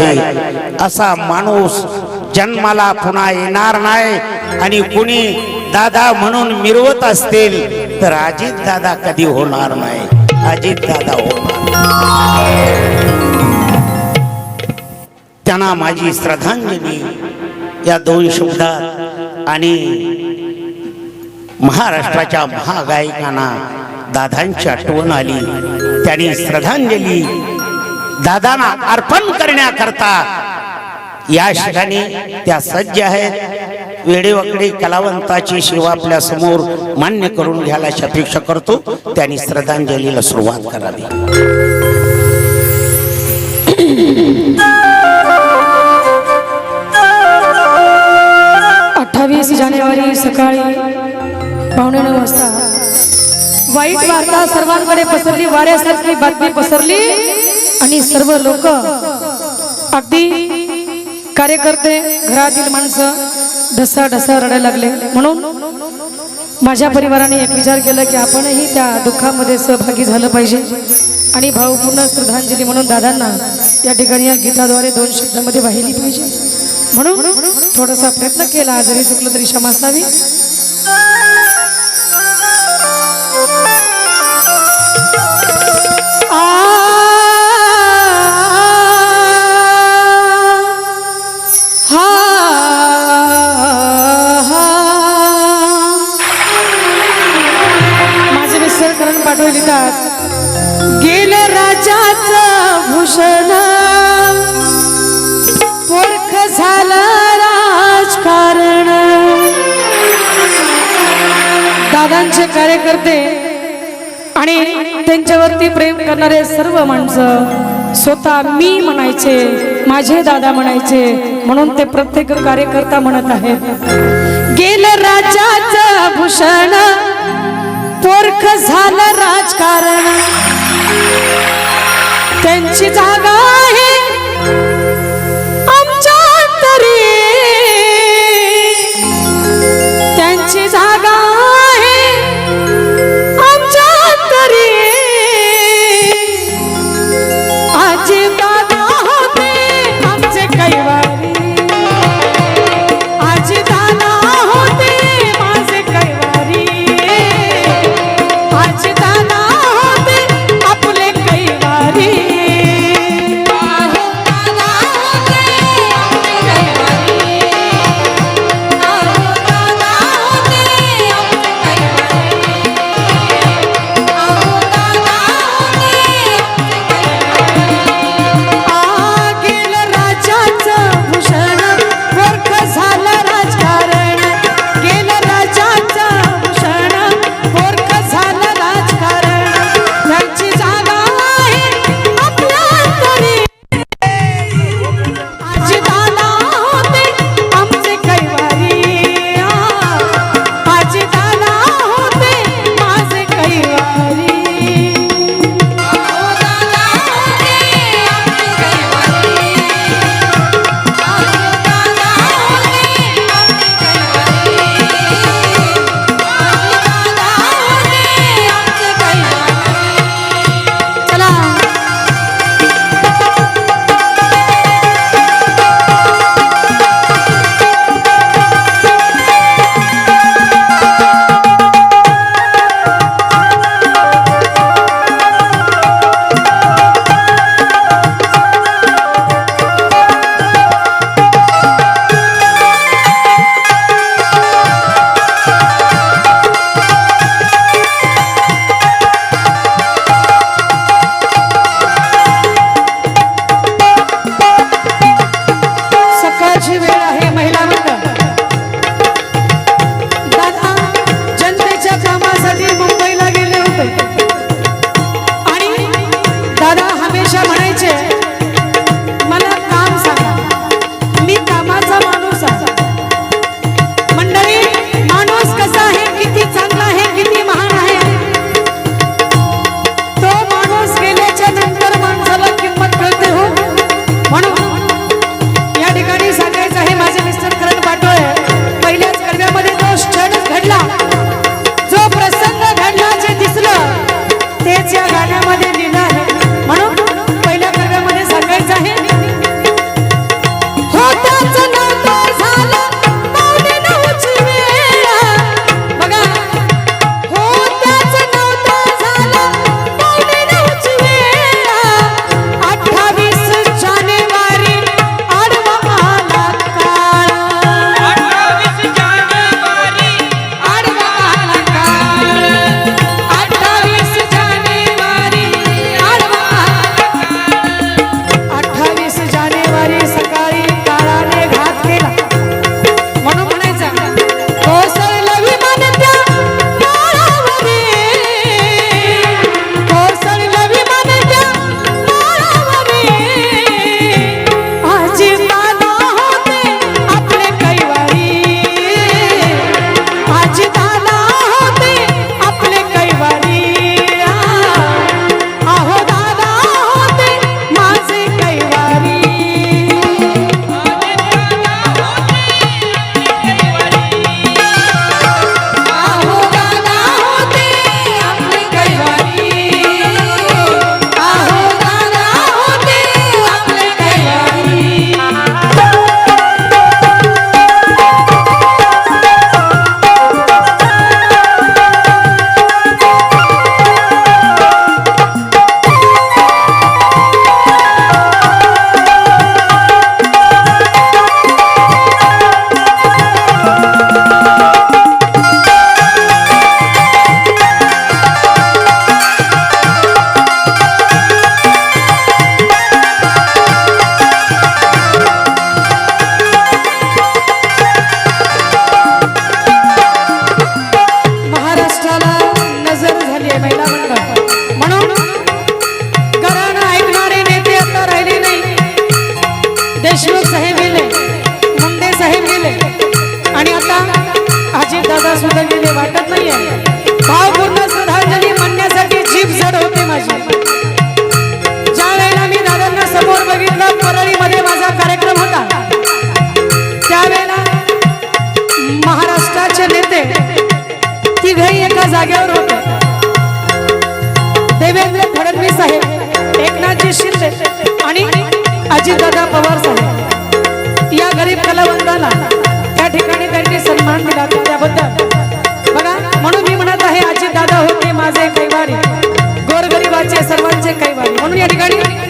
आहे असा माणूस जन्माला पुन्हा येणार नाही. आणि कुणी दादा म्हणून मिरवत असतील तर अजित दादा कधी होणार नाही. अजित दादा होणार त्यांना माझी श्रद्धांजली या दोन शब्दात आणि महाराष्ट्राच्या महागायकांना दादांची आठवण आली. त्यांनी श्रद्धांजली दादांना अर्पण करण्याकरता. या ठिकाणी त्या सज्ज आहेत वेडेवाकडे कलावंताची सेवा आपल्यासमोर मान्य करून घ्यायला अपेक्षा करतो. त्यांनी श्रद्धांजलीला सुरुवात करावी. अठ्ठावीस जानेवारी सकाळी पावणे नऊ वाजता वाईट वार्ता सर्वांकडे पसरली वाऱ्यासारखी बातमी पसरली आणि सर्व लोक अगदी कार्यकर्ते घरातील माणसं ढसा ढसा रडायला लागले. म्हणून माझ्या परिवाराने एक विचार केला की आपणही त्या दुःखामध्ये सहभागी झालं पाहिजे. आणि भावपूर्ण श्रद्धांजली म्हणून दादांना या ठिकाणी या गीताद्वारे दोन शब्दामध्ये वाहिली पाहिजे. म्हणून थोडासा प्रयत्न केला जरी चुकलं तरी क्षमा असावी. दादांचे कार्यकर्ते आणि त्यांच्यावरती प्रेम करणारे सर्व माणसं स्वतः मी म्हणायचे माझे दादा म्हणायचे म्हणून ते प्रत्येक कार्यकर्ता म्हणत आहे गेलं राजाच भूषण पोरख झालं राजकारण. त्यांची जागा आहे महिला मंडळ सुद्धा गेले वाटत नाहीये भावपूर्ण श्रद्धांजली म्हणण्यासाठी जीभ जड होते माझी ज्या वेळेला मी दादांना समोर बघितलं परळीमध्ये माझा कार्यक्रम होता त्यावेळेला महाराष्ट्राचे नेते तिघही एका जागेवर आणि अजितदादा पवार साहेब. या गरीब कलावंताला त्या ठिकाणी त्यांनी सन्मान दिला त्याबद्दल. बघा म्हणून मी म्हणत आहे अजितदादा होते माझे कैवारी. गोरगरिबाचे सर्वांचे कैवारी. म्हणून या ठिकाणी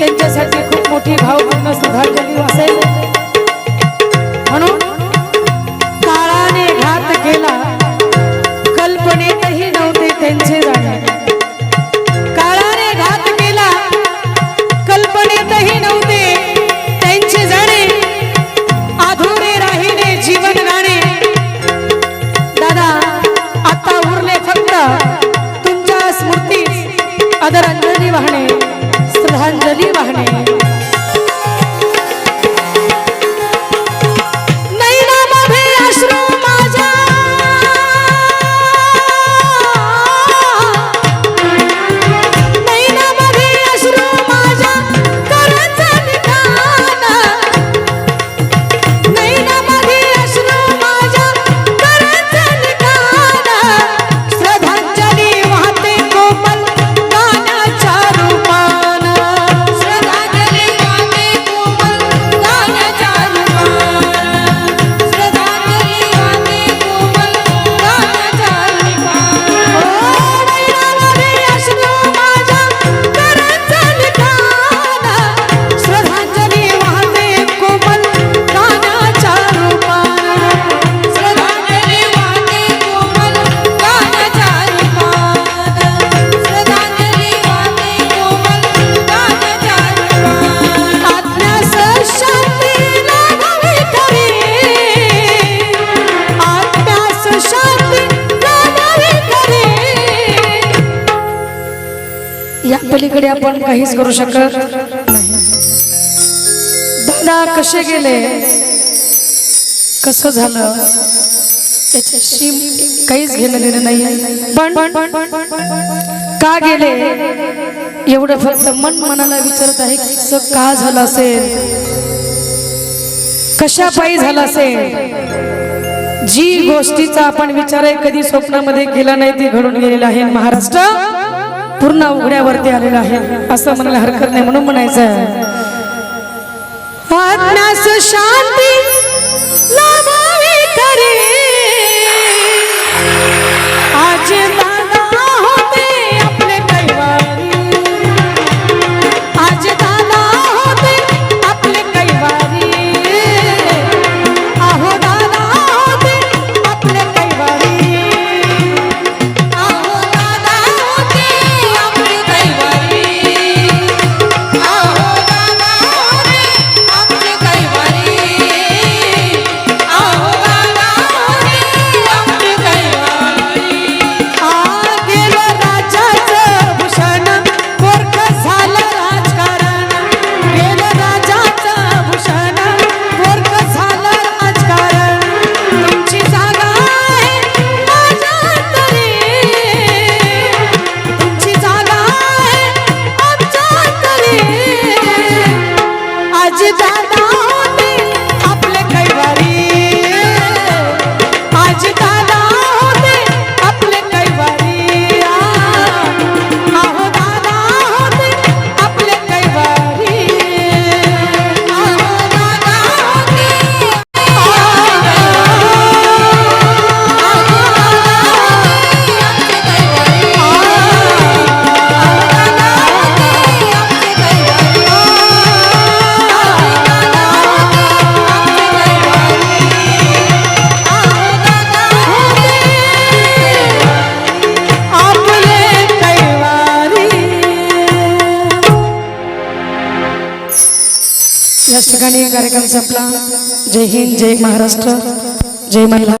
त्यांच्यासाठी खूप मोठी भावपूर्ण श्रद्धांजली असेल. म्हणून काळाने घात केला कल्पनेतही नव्हते त्यांचे जाणे. काळाने घात केला कल्पनेतही नव्हते त्यांचे जाणे. अधुरे राहिले जीवन गाणे. दादा आता उरले फक्त तुमच्या स्मृती अदरांजली वाहणे. श्रद्धांजली वाहणे नैनामध्ये आपण काहीच करू शकत नाही. दादा कसे गेले? कसं झालं? त्याच्याशी काहीच घेणं देणं नाही. पण का गेले? एवढं फक्त मन मनाला विचारत आहे की का झालं असेल? कशा पायी झालं असेल? जी गोष्टीचा आपण विचार आहे कधी स्वप्नामध्ये केला नाही ती घडून गेलेलं आहे. महाराष्ट्र पूर्ण उघड्यावरती आलेलं आहे. असं म्हणायला हरकत नाही म्हणून म्हणायचं आहे. शांती आज संपला जय हिंद जय महाराष्ट्र. जय महिला